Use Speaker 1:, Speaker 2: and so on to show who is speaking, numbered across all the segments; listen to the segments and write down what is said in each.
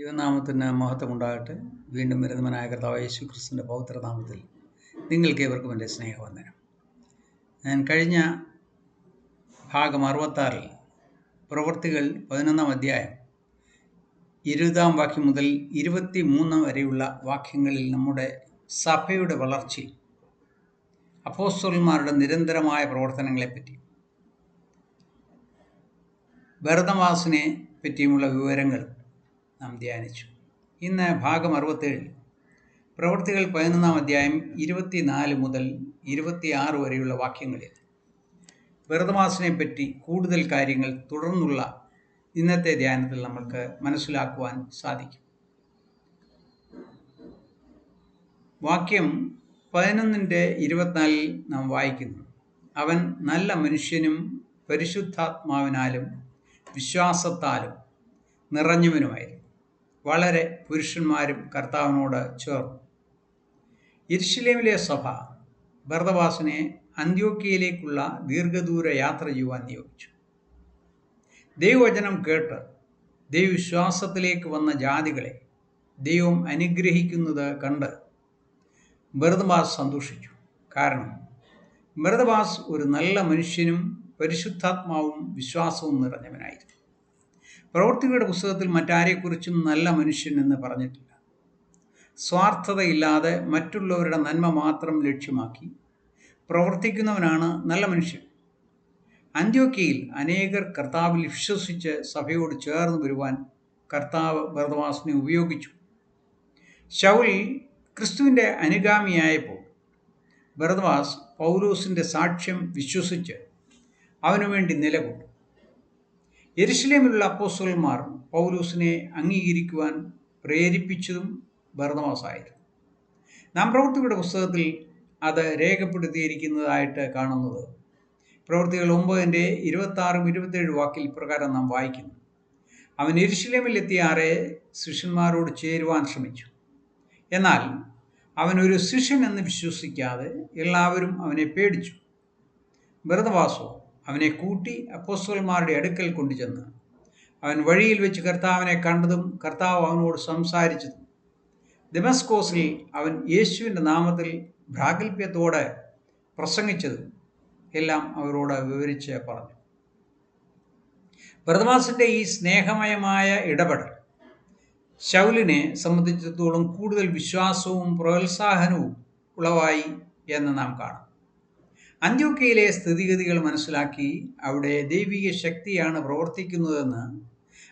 Speaker 1: ദൈവനാമത്തിന് മഹത്വമുണ്ടാകട്ടെ. വീണ്ടും വരുന്നവനായ കർത്താവ് യേശു ക്രിസ്തുവിന്റെ പൗത്രനാമത്തിൽ നിങ്ങൾക്ക് ഏവർക്കും എന്റെ സ്നേഹവന്ദനം. ഞാൻ കഴിഞ്ഞ ഭാഗം അറുപത്താറിൽ പ്രവൃത്തികൾ പതിനൊന്നാം അധ്യായം ഇരുപതാം വാക്യം മുതൽ ഇരുപത്തി മൂന്ന് വരെയുള്ള വാക്യങ്ങളിൽ നമ്മുടെ സഭയുടെ വളർച്ചയും അപ്പോസ്തലന്മാരുടെ നിരന്തരമായ പ്രവർത്തനങ്ങളെപ്പറ്റി ഭരതവാസിനെ പറ്റിയുമുള്ള വിവരങ്ങൾ നാം ധ്യാനിച്ചു. ഇന്ന് ഭാഗം അറുപത്തേഴിൽ പ്രവൃത്തികൾ പതിനൊന്നാം അധ്യായം ഇരുപത്തിനാല് മുതൽ ഇരുപത്തിയാറ് വരെയുള്ള വാക്യങ്ങളിൽ. ഭരതവാസിനെ പറ്റി കൂടുതൽ കാര്യങ്ങൾ തുടർന്നുള്ള ഇന്നത്തെ ധ്യാനത്തിൽ നമ്മൾക്ക് മനസ്സിലാക്കുവാൻ സാധിക്കും. വാക്യം പതിനൊന്നിന്റെ ഇരുപത്തിനാലിൽ നാം വായിക്കുന്നു. അവൻ നല്ല മനുഷ്യനും പരിശുദ്ധാത്മാവിനാലും വിശ്വാസത്താലും നിറഞ്ഞവനുമായിരുന്നു. വളരെ പുരുഷന്മാരും കർത്താവിനോട് ചേർന്നു ഇരുഷലേമിലെ സഭ ഭരതവാസനെ അന്ത്യോക്കിയയിലേക്കുള്ള ദീർഘദൂര യാത്ര ചെയ്യുവാൻ നിയോഗിച്ചു. ദൈവവചനം കേട്ട് ദൈവവിശ്വാസത്തിലേക്ക് വന്ന ജാതികളെ ദൈവം അനുഗ്രഹിക്കുന്നത് കണ്ട് ഭരതവാസ് സന്തോഷിച്ചു. കാരണം ഭരതവാസ് ഒരു നല്ല മനുഷ്യനും പരിശുദ്ധാത്മാവും വിശ്വാസവും നിറഞ്ഞവനായിരുന്നു. പ്രവൃത്തികളുടെ പുസ്തകത്തിൽ മറ്റാരെക്കുറിച്ചും നല്ല മനുഷ്യൻ എന്ന് പറഞ്ഞിട്ടില്ല. സ്വാർത്ഥതയില്ലാതെ മറ്റുള്ളവരുടെ നന്മ മാത്രം ലക്ഷ്യമാക്കി പ്രവർത്തിക്കുന്നവനാണ് നല്ല മനുഷ്യൻ. അന്ത്യോക്കിയിൽ അനേകർ കർത്താവിൽ വിശ്വസിച്ച് സഭയോട് ചേർന്ന് വരുവാൻ കർത്താവ് ഭരതവാസിനെ ഉപയോഗിച്ചു. ശൗൽ ക്രിസ്തുവിന്റെ അനുഗാമിയായപ്പോൾ ഭരതവാസ് പൗലോസിന്റെ സാക്ഷ്യം വിശ്വസിച്ച് അവനുവേണ്ടി നിലകൊണ്ടു. എരുഷലേമിലുള്ള അപ്പോസ്റ്റുകൾമാർ പൗലൂസിനെ അംഗീകരിക്കുവാൻ പ്രേരിപ്പിച്ചതും ഭരതമാസായിരുന്നു. നാം പ്രവൃത്തിയുടെ പുസ്തകത്തിൽ അത് രേഖപ്പെടുത്തിയിരിക്കുന്നതായിട്ട് കാണുന്നത് പ്രവൃത്തികൾ ഒമ്പതിന്റെ ഇരുപത്താറും ഇരുപത്തേഴ് വാക്കിൽ പ്രകാരം നാം വായിക്കുന്നു. അവൻ എരിശിലേമിലെത്തിയ ആറെ ശിഷ്യന്മാരോട് ചേരുവാൻ ശ്രമിച്ചു. എന്നാൽ അവനൊരു ശിഷ്യൻ എന്ന് വിശ്വസിക്കാതെ എല്ലാവരും അവനെ പേടിച്ചു. ഭരതവാസോ അവനെ കൂട്ടി അപ്പോസ്തലന്മാരുടെ അടുക്കൽ കൊണ്ടുചെന്ന്. അവൻ വഴിയിൽ വെച്ച് കർത്താവിനെ കണ്ടതും കർത്താവ് അവനോട് സംസാരിച്ചതും. ദമസ്കോസിൽ അവൻ യേശുവിന്റെ നാമത്തിൽ ഭ്രാഗൽപ്യത്തോടെ പ്രസംഗിച്ചതും എല്ലാം അവരോട് വിവരിച്ച് പറഞ്ഞു. ഭരതമാസിന്റെ ഈ സ്നേഹമയമായ ഇടപെടൽ ശൗലിനെ സംബന്ധിച്ചിടത്തോളം കൂടുതൽ വിശ്വാസവും പ്രോത്സാഹനവും ഉളവായി എന്ന് നാം കാണാം. അന്ത്യോക്കയിലെ സ്ഥിതിഗതികൾ മനസ്സിലാക്കി അവിടെ ദൈവിക ശക്തിയാണ് പ്രവർത്തിക്കുന്നതെന്ന്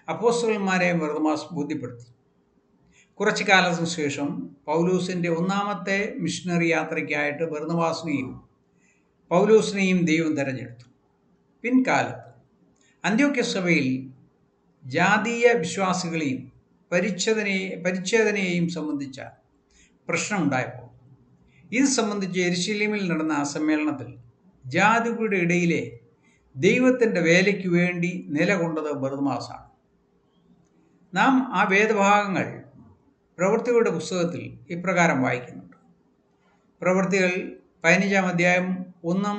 Speaker 1: അപ്പോസ്റ്റലന്മാരെ വെറുതമാസ് ബോധ്യപ്പെടുത്തി. കുറച്ചു കാലത്തിന് ശേഷം പൗലൂസിന്റെ ഒന്നാമത്തെ മിഷണറി യാത്രയ്ക്കായിട്ട് ഭരണവാസിനെയും പൗലൂസിനെയും ദൈവം തിരഞ്ഞെടുത്തു. പിൻകാലത്ത് അന്ത്യോക്യ സഭയിൽ ജാതീയ വിശ്വാസികളെയും പരിച്ഛേദനയെ പരിച്ഛേദനയെയും സംബന്ധിച്ച പ്രശ്നമുണ്ടായപ്പോൾ ഇത് സംബന്ധിച്ച് എരിശിലീമിൽ നടന്ന ആ സമ്മേളനത്തിൽ ജാതികളുടെ ഇടയിലെ ദൈവത്തിന്റെ വേലയ്ക്ക് വേണ്ടി നിലകൊണ്ടത് ബർദ്മാസാണ്. നാം ആ വേദഭാഗങ്ങൾ പ്രവൃത്തികളുടെ പുസ്തകത്തിൽ ഇപ്രകാരം വായിക്കുന്നുണ്ട്. പ്രവൃത്തികൾ പതിനഞ്ചാം അധ്യായം ഒന്നും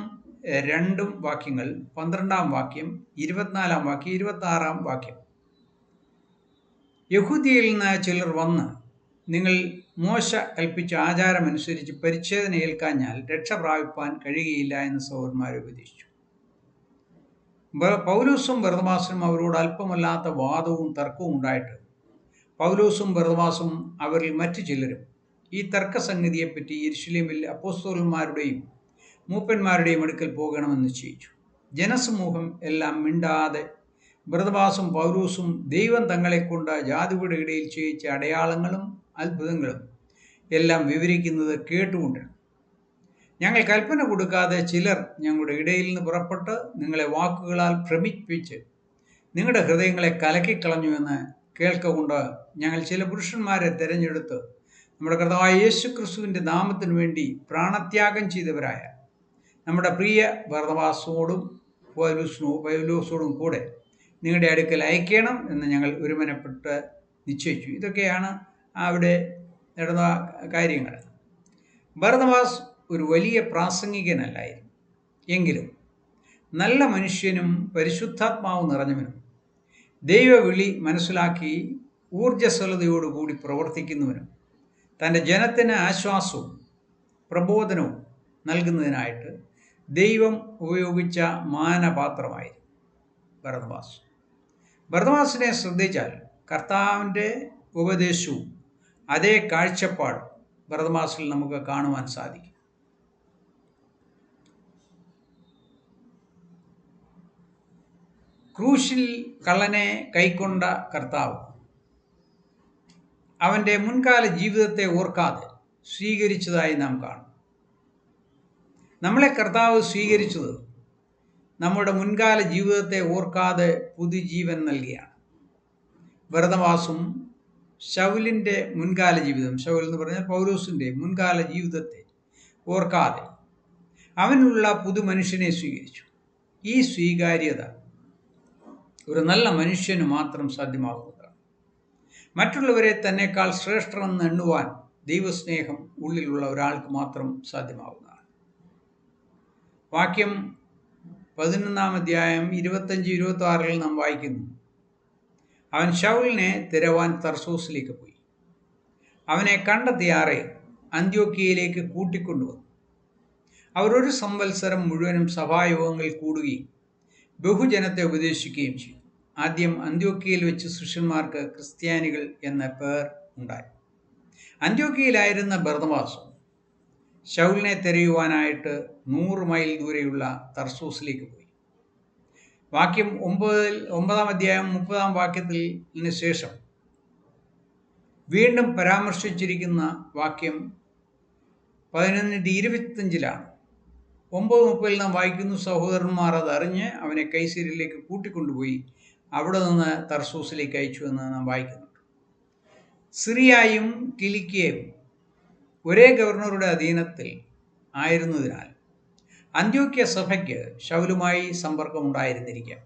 Speaker 1: രണ്ടും വാക്യങ്ങൾ പന്ത്രണ്ടാം വാക്യം ഇരുപത്തിനാലാം വാക്യം ഇരുപത്താറാം വാക്യം. യഹൂദിയിൽ നിന്ന് ചിലർ വന്ന് നിങ്ങൾ മോശ കൽപ്പിച്ച ആചാരമനുസരിച്ച് പരിച്ഛേദന ഏൽക്കാഞ്ഞാൽ രക്ഷ പ്രാപിപ്പാൻ കഴിയുകയില്ല എന്ന് സഹോദരന്മാരെ ഉപദേശിച്ചു. പൗലൂസും ഭരതമാസനും അവരോട് അല്പമല്ലാത്ത വാദവും തർക്കവും ഉണ്ടായിട്ട് പൗലൂസും ഭരതമാസും അവരിൽ മറ്റു ചിലരും ഈ തർക്കസംഗതിയെപ്പറ്റി യെരുശലേമിൽ അപ്പോസ്തോലന്മാരുടെയും മൂപ്പന്മാരുടെയും അടുക്കൽ പോകണമെന്ന് നിശ്ചയിച്ചു. ജനസമൂഹം എല്ലാം മിണ്ടാതെ ഭരതവാസും പൗലൂസും ദൈവം തങ്ങളെക്കൊണ്ട് ജാതിയുടെ ഇടയിൽ ചെയ്യിച്ച അടയാളങ്ങളും അത്ഭുതങ്ങളും എല്ലാം വിവരിക്കുന്നത് കേട്ടുകൊണ്ടിരുന്നു ഞങ്ങൾ കൽപ്പന കൊടുക്കാതെ ചിലർ ഞങ്ങളുടെ ഇടയിൽ നിന്ന് പുറപ്പെട്ട് നിങ്ങളെ വാക്കുകളാൽ ഭ്രമിപ്പിച്ച് നിങ്ങളുടെ ഹൃദയങ്ങളെ കലക്കിക്കളഞ്ഞു എന്ന് കേൾക്കൊണ്ട് ഞങ്ങൾ ചില പുരുഷന്മാരെ തിരഞ്ഞെടുത്ത് നമ്മുടെ കർത്താവായ യേശു ക്രിസ്തുവിന്റെ നാമത്തിനു വേണ്ടി പ്രാണത്യാഗം ചെയ്തവരായ നമ്മുടെ പ്രിയ ഭരതവാസോടും പൗലൂസിനോ പൗലൂസോടും കൂടെ നിങ്ങളുടെ അടുക്കൽ അയക്കണം എന്ന് ഞങ്ങൾ ഒരുമനപ്പെട്ട് നിശ്ചയിച്ചു. ഇതൊക്കെയാണ് അവിടെ നടന്ന കാര്യങ്ങൾ. ഭരതവാസ് ഒരു വലിയ പ്രാസംഗികനല്ലായിരുന്നു. എങ്കിലും നല്ല മനുഷ്യനും പരിശുദ്ധാത്മാവ് നിറഞ്ഞവനും ദൈവവിളി മനസ്സിലാക്കി ഊർജസ്വലതയോടുകൂടി പ്രവർത്തിക്കുന്നവനും തന്റെ ജനത്തിന് ആശ്വാസവും പ്രബോധനവും നൽകുന്നതിനായിട്ട് ദൈവം ഉപയോഗിച്ച മാനപാത്രമായിരുന്നു ഭരതവാസ് ഭരതവാസിനെ ശ്രദ്ധിച്ചാൽ കർത്താവിന്റെ ഉപദേശവും അതേ കാഴ്ചപ്പാട് ഭരതമാസിൽ നമുക്ക് കാണുവാൻ സാധിക്കും. ക്രൂശിൽ കള്ളനെ കൈക്കൊണ്ട കർത്താവ് അവന്റെ മുൻകാല ജീവിതത്തെ ഓർക്കാതെ സ്വീകരിച്ചതായി നാം കാണും. നമ്മളെ കർത്താവ് സ്വീകരിച്ചത് നമ്മുടെ മുൻകാല ജീവിതത്തെ ഓർക്കാതെ പുതുജീവൻ നൽകിയാണ്. ഭരതവാസും ശൗലിന്റെ മുൻകാല ജീവിതം. ഷൗൽ എന്ന് പറഞ്ഞാൽ പൗരൂസിന്റെ മുൻകാല ജീവിതത്തെ ഓർക്കാതെ അവനുള്ള പുതു മനുഷ്യനെ സ്വീകരിച്ചു. ഈ സ്വീകാര്യത ഒരു നല്ല മനുഷ്യന് മാത്രം സാധ്യമാകുന്നതാണ്. മറ്റുള്ളവരെ തന്നെക്കാൾ ശ്രേഷ്ഠമെന്ന് എണ്ണുവാൻ ദൈവസ്നേഹം ഉള്ളിലുള്ള ഒരാൾക്ക് മാത്രം സാധ്യമാകുന്നതാണ്. വാക്യം പതിനൊന്നാം അധ്യായം ഇരുപത്തഞ്ച് ഇരുപത്തി ആറിൽ നാം വായിക്കുന്നു. അവൻ ഷൗലിനെ തിരവാൻ തർസൂസിലേക്ക് പോയി. അവനെ കണ്ടെത്തിയാറെ അന്ത്യോക്കിയയിലേക്ക് കൂട്ടിക്കൊണ്ടുവന്നു. അവരൊരു സംവത്സരം മുഴുവനും സഭായോഗങ്ങളിൽ കൂടുകയും ബഹുജനത്തെ ഉപദേശിക്കുകയും ചെയ്തു. ആദ്യം അന്ത്യോക്കിയയിൽ വെച്ച് ശിഷ്യന്മാർക്ക് ക്രിസ്ത്യാനികൾ എന്ന പേർ ഉണ്ടായി. അന്ത്യോക്കിയയിലായിരുന്ന ഭരതവാസം ഷൗലിനെ തിരയുവാനായിട്ട് നൂറ് മൈൽ ദൂരെയുള്ള തർസൂസിലേക്ക് പോയി. വാക്യം ഒമ്പതിൽ ഒമ്പതാം അധ്യായം മുപ്പതാം വാക്യത്തിൽ ശേഷം വീണ്ടും പരാമർശിച്ചിരിക്കുന്ന വാക്യം പതിനൊന്നിന്റെ ഇരുപത്തഞ്ചിലാണ് ഒമ്പത് മുപ്പതിൽ നാം വായിക്കുന്നു സഹോദരന്മാർ അത് അറിഞ്ഞ് അവനെ കൈസീരിയിലേക്ക് കൂട്ടിക്കൊണ്ടുപോയി അവിടെ നിന്ന് തർസൂസിലേക്ക് അയച്ചു എന്ന് നാം വായിക്കുന്നുണ്ട്. സിറിയായും കിലിക്കയും ഒരേ ഗവർണറുടെ അധീനത്തിൽ ആയിരുന്നതിനാൽ അന്ത്യോക്യ സഭയ്ക്ക് ശൗലുമായി സമ്പർക്കമുണ്ടായിരുന്നിരിക്കാം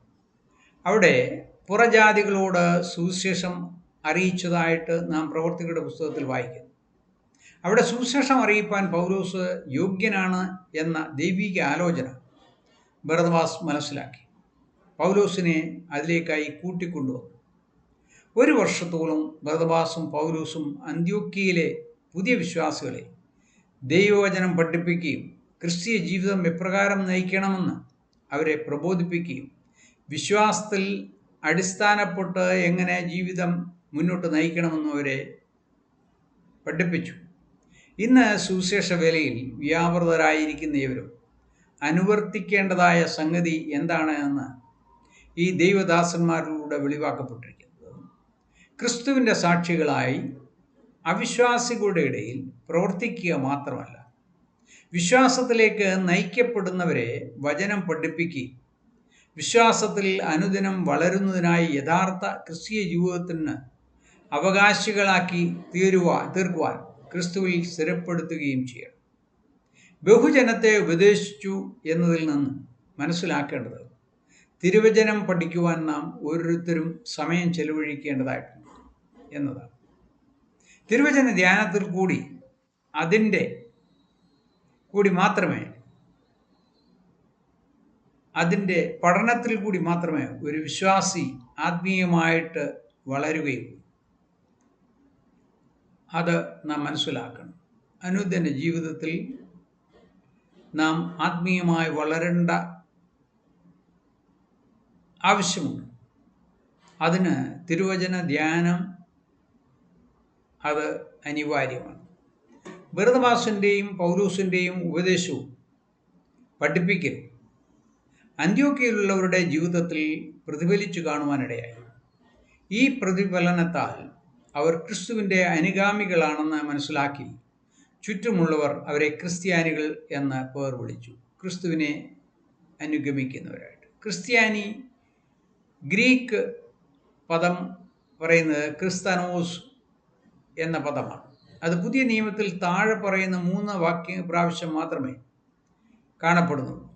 Speaker 1: അവിടെ പുറജാതികളോട് സുവിശേഷം അറിയിച്ചതായിട്ട് നാം പ്രവർത്തികളുടെ പുസ്തകത്തിൽ വായിക്കുന്നു. അവിടെ സുവിശേഷം അറിയിപ്പാൻ പൗലോസ് യോഗ്യനാണ് എന്ന ദൈവിക ആലോചന ഭരതവാസ് മനസ്സിലാക്കി. പൗലോസിനെ അതിലേക്കായി കൂട്ടിക്കൊണ്ടുവന്നു. ഒരു വർഷത്തോളം ഭരതവാസും പൗലോസും അന്ത്യോക്കിയയിലെ പുതിയ വിശ്വാസികളെ ദൈവവചനം പഠിപ്പിക്കുകയും ക്രിസ്തീയ ജീവിതം എപ്രകാരം നയിക്കണമെന്ന് അവരെ പ്രബോധിപ്പിക്കുകയും വിശ്വാസത്തിൽ അടിസ്ഥാനപ്പെട്ട് എങ്ങനെ ജീവിതം മുന്നോട്ട് നയിക്കണമെന്ന് അവരെ പഠിപ്പിച്ചു. ഇന്ന് സുവിശേഷ വേലയിൽ വ്യാപൃതരായിരിക്കുന്ന ഇവരും അനുവർത്തിക്കേണ്ടതായ സംഗതി എന്താണ് എന്ന് ഈ ദൈവദാസന്മാരിലൂടെ വെളിവാക്കപ്പെട്ടിരിക്കുന്നത്. ക്രിസ്തുവിന്റെ സാക്ഷികളായി അവിശ്വാസികളുടെ ഇടയിൽ പ്രവർത്തിക്കുക മാത്രമല്ല വിശ്വാസത്തിലേക്ക് നയിക്കപ്പെടുന്നവരെ വചനം പഠിപ്പിക്കുകയും വിശ്വാസത്തിൽ അനുദിനം വളരുന്നതിനായി യഥാർത്ഥ ക്രിസ്തീയ ജീവിതത്തിന് അവകാശികളാക്കി തീരുവാൻ തീർക്കുവാൻ ക്രിസ്തുവിൽ സ്ഥിരപ്പെടുത്തുകയും ചെയ്യണം. ബഹുജനത്തെ ഉപദേശിച്ചു എന്നതിൽ നിന്ന് മനസ്സിലാക്കേണ്ടത് തിരുവചനം പഠിക്കുവാൻ നാം ഓരോരുത്തരും സമയം ചെലവഴിക്കേണ്ടതായിട്ടുണ്ട് എന്നതാണ്. തിരുവചന ധ്യാനത്തിൽ കൂടി അതിന്റെ കൂടി മാത്രമേ അതിന്റെ പഠനത്തിൽ കൂടി മാത്രമേ ഒരു വിശ്വാസി ആത്മീയമായിട്ട് വളരുകയുള്ളൂ. അത് നാം മനസ്സിലാക്കണം. അനുദിന ജീവിതത്തിൽ നാം ആത്മീയമായി വളരേണ്ട ആവശ്യമുണ്ട്. അതിന് തിരുവചന ധ്യാനം അത് അനിവാര്യമാണ്. ഭരതവാസിന്റെയും പൗലൂസിന്റെയും ഉപദേശവും പഠിപ്പിക്കൽ അന്ത്യോക്കയിലുള്ളവരുടെ ജീവിതത്തിൽ പ്രതിഫലിച്ചു കാണുവാനിടയായി. ഈ പ്രതിഫലനത്താൽ അവർ ക്രിസ്തുവിന്റെ അനുഗാമികളാണെന്ന് മനസ്സിലാക്കി ചുറ്റുമുള്ളവർ അവരെ ക്രിസ്ത്യാനികൾ എന്ന് പേർ വിളിച്ചു. ക്രിസ്തുവിനെ അനുഗമിക്കുന്നവരായിട്ട്. ക്രിസ്ത്യാനി ഗ്രീക്ക് പദം പറയുന്നത് ക്രിസ്തനോസ് എന്ന പദമാണ്. അത് പുതിയ നിയമത്തിൽ താഴെ പറയുന്ന മൂന്ന് വാക്യ പ്രാവശ്യം മാത്രമേ കാണപ്പെടുന്നുള്ളൂ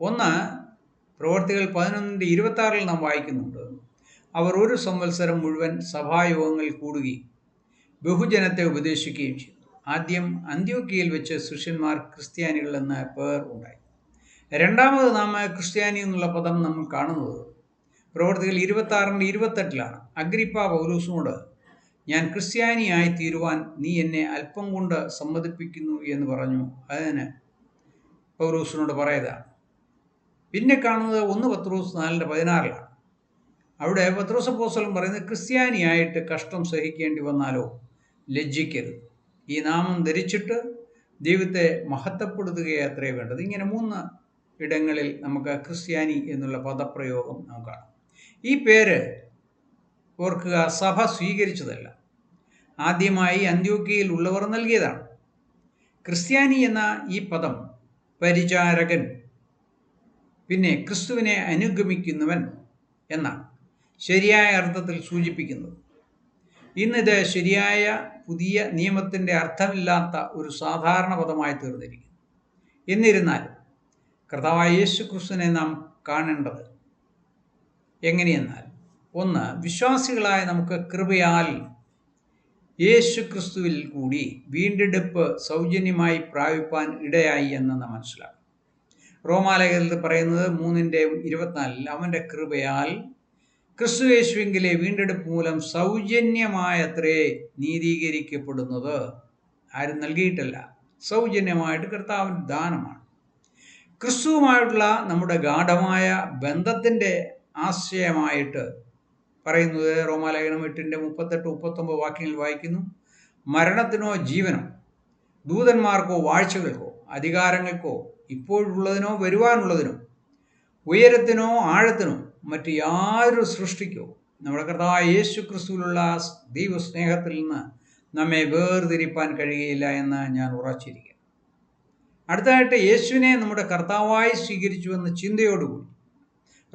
Speaker 1: ഒന്ന് പ്രവർത്തികൾ പതിനൊന്നിന്റെ ഇരുപത്താറിൽ നാം വായിക്കുന്നുണ്ട്. അവർ ഒരു സംവത്സരം മുഴുവൻ സഭായോഗങ്ങൾ കൂടുകയും ബഹുജനത്തെ ഉപദേശിക്കുകയും ചെയ്തു. ആദ്യം അന്ത്യോക്കിയയിൽ വെച്ച് ശിഷ്യന്മാർ ക്രിസ്ത്യാനികൾ എന്ന പേർ ഉണ്ടായി. രണ്ടാമത് നാം ക്രിസ്ത്യാനി എന്നുള്ള പദം നമ്മൾ കാണുന്നത് പ്രവർത്തികൾ ഇരുപത്താറിന്റെ ഇരുപത്തെട്ടിലാണ്. അഗ്രിപ്പ പൗലൂസിനോട് ഞാൻ ക്രിസ്ത്യാനിയായി തീരുവാൻ നീ എന്നെ അല്പം കൊണ്ട് സമ്മതിപ്പിക്കുന്നു എന്ന് പറഞ്ഞു. അതിന് പൗരൂസിനോട് പറയതാണ് പിന്നെ കാണുന്നത് ഒന്ന് പത്രോസ് നാലിന്റെ പതിനാറിലാണ്. അവിടെ പത്രോസ് അപ്പോസ്തലൻ പറയുന്നത് ക്രിസ്ത്യാനിയായിട്ട് കഷ്ടം സഹിക്കേണ്ടി വന്നാലോ? ലജ്ജിക്കരുത്. ഈ നാമം ധരിച്ചിട്ട് ദൈവത്തെ മഹത്വപ്പെടുത്തുകയത്രേ വേണ്ടത്. ഇങ്ങനെ മൂന്ന് ഇടങ്ങളിൽ നമുക്ക് ക്രിസ്ത്യാനി എന്നുള്ള പദപ്രയോഗം നമുക്ക് കാണാം. ഈ പേര് ഓർക്കുക സഭ സ്വീകരിച്ചതല്ല. ആദ്യമായി അന്ത്യോക്കിയയിൽ ഉള്ളവർ നൽകിയതാണ്. ക്രിസ്ത്യാനി എന്ന ഈ പദം പരിചാരകൻ പിന്നെ ക്രിസ്തുവിനെ അനുഗമിക്കുന്നവൻ എന്നാണ് ശരിയായ അർത്ഥത്തിൽ സൂചിപ്പിക്കുന്നത്. ഇന്നിത് ശരിയായ പുതിയ നിയമത്തിന്റെ അർത്ഥമില്ലാത്ത ഒരു സാധാരണ പദമായി തീർന്നിരിക്കുന്നു. എന്നിരുന്നാലും കർത്താവായ യേശു ക്രിസ്തുവിനെ നാം കാണേണ്ടത് എങ്ങനെയെന്നാൽ ഒന്ന് വിശ്വാസികളായ നമുക്ക് കൃപയാൽ യേശു ക്രിസ്തുവിൽ കൂടി വീണ്ടെടുപ്പ് സൗജന്യമായി പ്രാപിപ്പാൻ ഇടയായി എന്ന് നാം മനസ്സിലാക്കും റോമാലേഖനത്തിൽ പറയുന്നത് മൂന്നിന്റെ ഇരുപത്തിനാലിൽ അവന്റെ കൃപയാൽ ക്രിസ്തു യേശുവിങ്കിലെ വീണ്ടെടുപ്പ് മൂലം സൗജന്യമായത്രേ നീതീകരിക്കപ്പെടുന്നത്. ആരും നൽകിയിട്ടല്ല. സൗജന്യമായിട്ട് കർത്താവിന്റെ ദാനമാണ്. ക്രിസ്തുവുമായിട്ടുള്ള നമ്മുടെ ഗാഠമായ ബന്ധത്തിന്റെ ആശയമായിട്ട് പറയുന്നത് റോമാലേഖനം എട്ടിന്റെ മുപ്പത്തെട്ട് മുപ്പത്തൊമ്പത് വാക്യങ്ങൾ വായിക്കുന്നു. മരണത്തിനോ ജീവനോ ദൂതന്മാർക്കോ വാഴ്ചകൾക്കോ അധികാരങ്ങൾക്കോ ഇപ്പോഴുള്ളതിനോ വരുവാനുള്ളതിനോ ഉയരത്തിനോ ആഴത്തിനോ മറ്റ് യാതൊരു സൃഷ്ടിക്കോ നമ്മുടെ കർത്താവ് യേശു ക്രിസ്തുവിലുള്ള ദൈവസ്നേഹത്തിൽ നിന്ന് നമ്മെ വേർതിരിപ്പാൻ കഴിയുകയില്ല എന്ന് ഞാൻ ഉറച്ചിരിക്കുന്നു. അടുത്തതായിട്ട് യേശുവിനെ നമ്മുടെ കർത്താവായി സ്വീകരിച്ചുവെന്ന ചിന്തയോടുകൂടി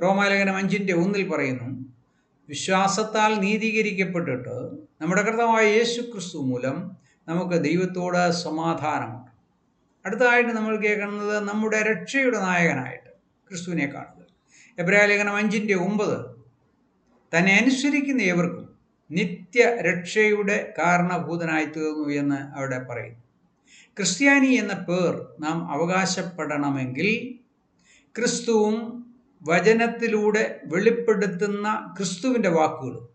Speaker 1: റോമാലേഖനം അഞ്ചിന്റെ ഒന്നിൽ പറയുന്നു വിശ്വാസത്താൽ നീതീകരിക്കപ്പെട്ടിട്ട് നമ്മുടെ കർത്താവായ യേശു ക്രിസ്തു മൂലം നമുക്ക് ദൈവത്തോട് സമാധാനമുണ്ട്. അടുത്തതായിട്ട് നമ്മൾ കേൾക്കുന്നത് നമ്മുടെ രക്ഷയുടെ നായകനായിട്ട് ക്രിസ്തുവിനെ കാണുക എബ്രാലേഖനം അഞ്ചിന്റെ ഒമ്പത് തന്നെ അനുസരിക്കുന്ന ഏവർക്കും നിത്യ രക്ഷയുടെ കാരണഭൂതനായി തീർന്നു എന്ന് അവിടെ പറയുന്നു. ക്രിസ്ത്യാനി എന്ന പേർ നാം അവകാശപ്പെടണമെങ്കിൽ ക്രിസ്തുവും വചനത്തിലൂടെ വെളിപ്പെടുത്തുന്ന ക്രിസ്തുവിന്റെ വാക്കുകൾ.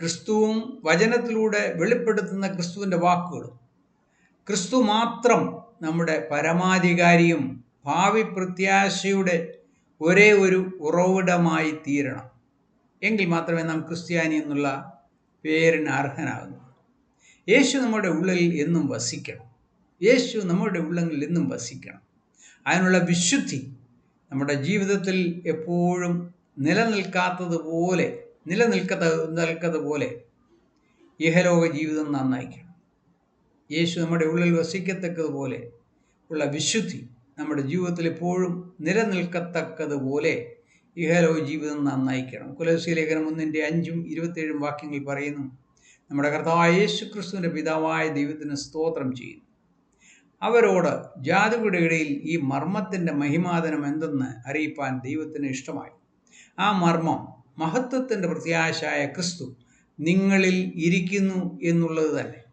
Speaker 1: ക്രിസ്തുവും വചനത്തിലൂടെ വെളിപ്പെടുത്തുന്ന ക്രിസ്തുവിന്റെ വാക്കുകളും ക്രിസ്തു മാത്രം നമ്മുടെ പരമാധികാരിയും ഭാവി പ്രത്യാശയുടെ ഒരേ ഒരു ഉറവിടമായി തീരണം. എങ്കിൽ മാത്രമേ നാം ക്രിസ്ത്യാനി എന്നുള്ള പേരിന് അർഹനാകുന്നു. യേശു നമ്മുടെ ഉള്ളിൽ എന്നും വസിക്കണം. യേശു നമ്മുടെ ഉള്ളിൽ എന്നും വസിക്കണം. അതിനുള്ള വിശുദ്ധി നമ്മുടെ ജീവിതത്തിൽ എപ്പോഴും നിലനിൽക്കാത്തതുപോലെ നിലനിൽക്കത്ത നിൽക്കതുപോലെ ഇഹലോക ജീവിതം നന്നായിക്കണം യേശു നമ്മുടെ ഉള്ളിൽ വസിക്കത്തക്കതുപോലെ ഉള്ള വിശുദ്ധി നമ്മുടെ ജീവിതത്തിൽ എപ്പോഴും നിലനിൽക്കത്തക്കതുപോലെ ഇഹലോക ജീവിതം നന്നായിക്കണം കുലസി ലേഖനം ഒന്നിന്റെ അഞ്ചും ഇരുപത്തേഴും വാക്യങ്ങൾ പറയുന്നു നമ്മുടെ കർത്താവായ യേശു ക്രിസ്തുവിന്റെ പിതാവായ ദൈവത്തിന് സ്തോത്രം ചെയ്യുന്നു. അവരോട് ജാതികളുടെ ഇടയിൽ ഈ മർമ്മത്തിന്റെ മഹിമാതനം എന്തെന്ന് അറിയിപ്പാൻ ദൈവത്തിന് ഇഷ്ടമായി. ആ മർമ്മം മഹത്വത്തിന്റെ പ്രത്യാശയായ ക്രിസ്തു നിങ്ങളിൽ ഇരിക്കുന്നു എന്നുള്ളത് തന്നെ.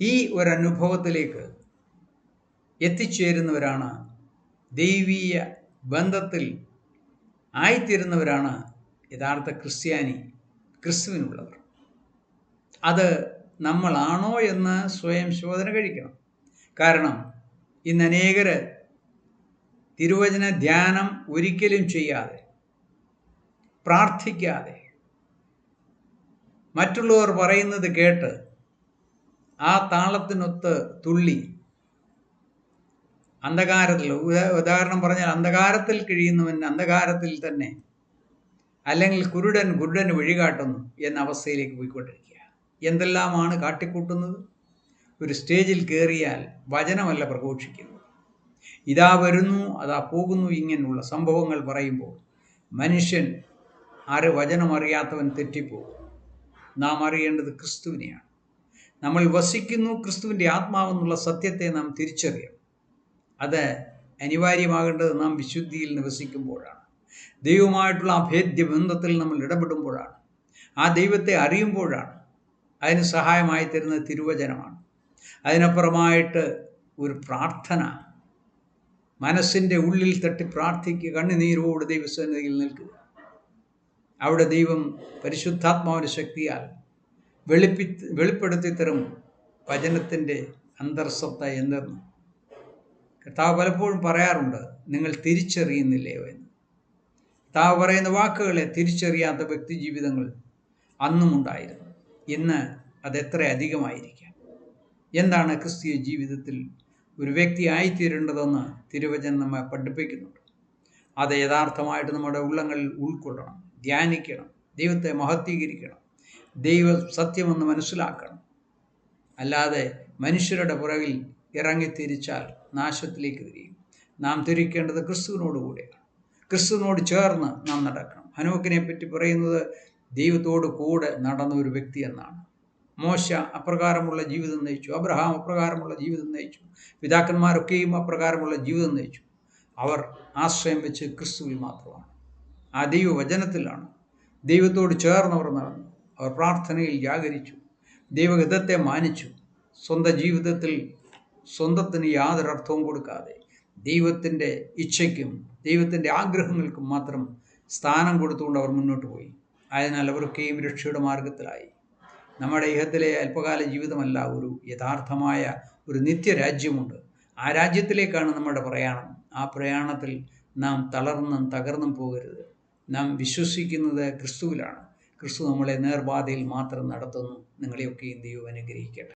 Speaker 1: ഈ ഒരനുഭവത്തിലേക്ക് എത്തിച്ചേരുന്നവരാണ് ദൈവീയ ബന്ധത്തിൽ ആയിത്തീരുന്നവരാണ് യഥാർത്ഥ ക്രിസ്ത്യാനി ക്രിസ്തുവിനുള്ളവർ. അത് നമ്മളാണോ എന്ന് സ്വയം ശോധന കഴിക്കണം. കാരണം ഇന്ന് അനേകർ തിരുവചന ധ്യാനം ഒരിക്കലും ചെയ്യാതെ പ്രാർത്ഥിക്കാതെ. മറ്റുള്ളവർ പറയുന്നത് കേട്ട് ആ താളത്തിനൊത്ത് തുള്ളി. അന്ധകാരത്തിൽ ഉദാഹരണം പറഞ്ഞാൽ അന്ധകാരത്തിൽ കഴിയുന്നവൻ അന്ധകാരത്തിൽ തന്നെ അല്ലെങ്കിൽ കുരുടൻ കുരുടന് വഴികാട്ടുന്നു എന്ന അവസ്ഥയിലേക്ക് പോയിക്കൊണ്ടിരിക്കുക എന്തെല്ലാമാണ് കാട്ടിക്കൂട്ടുന്നത്? ഒരു സ്റ്റേജിൽ കയറിയാൽ വചനമല്ല പ്രഘോഷിക്കുന്നത്. ഇതാ വരുന്നു അതാ പോകുന്നു ഇങ്ങനെയുള്ള സംഭവങ്ങൾ പറയുമ്പോൾ മനുഷ്യൻ ആര് വചനമറിയാത്തവൻ തെറ്റിപ്പോകും. നാം അറിയേണ്ടത് ക്രിസ്തുവിനെയാണ്. നമ്മൾ വസിക്കുന്നു ക്രിസ്തുവിന്റെ ആത്മാവെന്നുള്ള സത്യത്തെ നാം തിരിച്ചറിയണം. അത് അനിവാര്യമാകേണ്ടത് നാം വിശുദ്ധിയിൽ നിവസിക്കുമ്പോഴാണ്. ദൈവമായിട്ടുള്ള അഭേദ്യ ബന്ധത്തിൽ നമ്മൾ ഇടപെടുമ്പോഴാണ്. ആ ദൈവത്തെ അറിയുമ്പോഴാണ്. അതിന് സഹായമായി തരുന്ന തിരുവചനമാണ്. അതിനപ്പുറമായിട്ട് ഒരു പ്രാർത്ഥന. മനസ്സിന്റെ ഉള്ളിൽ തട്ടി പ്രാർത്ഥിക്കുക കണ്ണുനീരോട് ദൈവസന്നിധിയിൽ നിൽക്കുക. അവിടെ ദൈവം പരിശുദ്ധാത്മാവിന്റെ ശക്തിയാൽ വെളിപ്പി വെളിപ്പെടുത്തി തരും വചനത്തിന്റെ അന്തർസത്ത എന്തെന്ന് കർത്താവ് പലപ്പോഴും പറയാറുണ്ട് നിങ്ങൾ തിരിച്ചറിയുന്നില്ലേ എന്ന്? കർത്താവ് പറയുന്ന വാക്കുകളെ തിരിച്ചറിയാത്ത വ്യക്തി ജീവിതങ്ങൾ അന്നും ഉണ്ടായിരുന്നു ഇന്ന് അതെത്ര അധികമായിരിക്കാം എന്താണ് ക്രിസ്തീയ ജീവിതത്തിൽ ഒരു വ്യക്തി ആയിത്തീരേണ്ടതെന്ന് തിരുവചനം നമ്മെ പഠിപ്പിക്കുന്നുണ്ട്. അത് യഥാർത്ഥമായിട്ട് നമ്മുടെ ഉള്ളങ്ങളിൽ ഉൾക്കൊള്ളണം ധ്യാനിക്കണം ദൈവത്തെ മഹത്വീകരിക്കണം ദൈവ സത്യമെന്ന് മനസ്സിലാക്കണം. അല്ലാതെ മനുഷ്യരുടെ പുറകിൽ ഇറങ്ങി തിരിച്ചാൽ നാശത്തിലേക്ക് തിരിയും. നാം തിരിക്കേണ്ടത് ക്രിസ്തുവിനോട് കൂടെയാണ്. ക്രിസ്തുവിനോട് ചേർന്ന് നാം നടക്കണം. ഹനോക്കിനെ പറ്റി പറയുന്നത് ദൈവത്തോട് കൂടെ നടന്ന ഒരു വ്യക്തി എന്നാണ്. മോശ അപ്രകാരമുള്ള ജീവിതം നയിച്ചു. അബ്രഹാം അപ്രകാരമുള്ള ജീവിതം നയിച്ചു. പിതാക്കന്മാരൊക്കെയും അപ്രകാരമുള്ള ജീവിതം നയിച്ചു. അവർ ആശ്രയം വെച്ച് ക്രിസ്തുവിൽ മാത്രമാണ്. ആ ദൈവവചനത്തിലാണ്. ദൈവത്തോട് ചേർന്നവർ നടന്നു. അവർ പ്രാർത്ഥനയിൽ ജാഗരിച്ചു ദൈവഹിതത്തെ മാനിച്ചു. സ്വന്തം ജീവിതത്തിൽ സ്വന്തത്തിന് യാതൊരു അർത്ഥവും കൊടുക്കാതെ ദൈവത്തിന്റെ ഇച്ഛയ്ക്കും ദൈവത്തിന്റെ ആഗ്രഹങ്ങൾക്കും മാത്രം സ്ഥാനം കൊടുത്തുകൊണ്ട് അവർ മുന്നോട്ട് പോയി. അതിനാൽ അവർക്കെയും രക്ഷയുടെ മാർഗത്തിലായി. നമ്മുടെ ഇഹത്തിലെ അല്പകാല ജീവിതമല്ല ഒരു യഥാർത്ഥമായ ഒരു നിത്യരാജ്യമുണ്ട്. ആ രാജ്യത്തിലേക്കാണ് നമ്മുടെ പ്രയാണം. ആ പ്രയാണത്തിൽ നാം തളർന്നും തകർന്നും പോകരുത്. നാം വിശ്വസിക്കുന്നത് ക്രിസ്തുവിലാണ്. ക്രിസ്തു നമ്മളെ നേർബാധയിൽ മാത്രം നടത്തുന്നു. നിങ്ങളെയൊക്കെയും ദൈവം അനുഗ്രഹിക്കട്ടെ.